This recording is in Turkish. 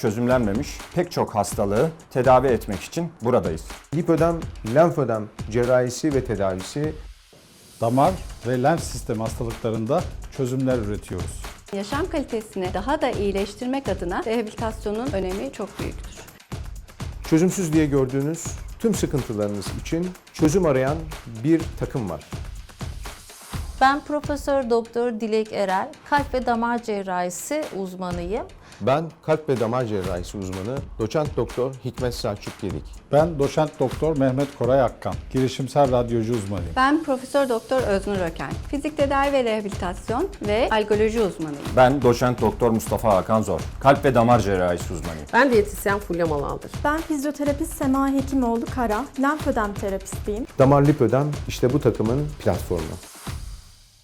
çözümlenmemiş pek çok hastalığı tedavi etmek için buradayız. Lipödem, lenfödem cerrahisi ve tedavisi Damar ve lenf sistemi hastalıklarında çözümler üretiyoruz. Yaşam kalitesini daha da iyileştirmek adına rehabilitasyonun önemi çok büyüktür. çözümsüz diye gördüğünüz tüm sıkıntılarınız için çözüm arayan bir takım var. Ben Profesör Doktor Dilek Erel, kalp ve damar cerrahisi uzmanıyım. Ben kalp ve damar cerrahisi uzmanı doçent doktor Hikmet Selçuk Gedik. Ben doçent doktor Mehmet Koray Akkan, girişimsel radyocu uzmanıyım. Ben Profesör Doktor Öznur Öken, fizik tedavi ve rehabilitasyon ve algoloji uzmanıyım. Ben doçent doktor Mustafa Hakan Zor. Kalp ve damar cerrahisi uzmanıyım. Ben diyetisyen Fulya Malaldır. Ben fizyoterapist Sema Hekimoğlu Kara, lenfödem terapistiyim. Damar lipödem işte bu takımın platformu.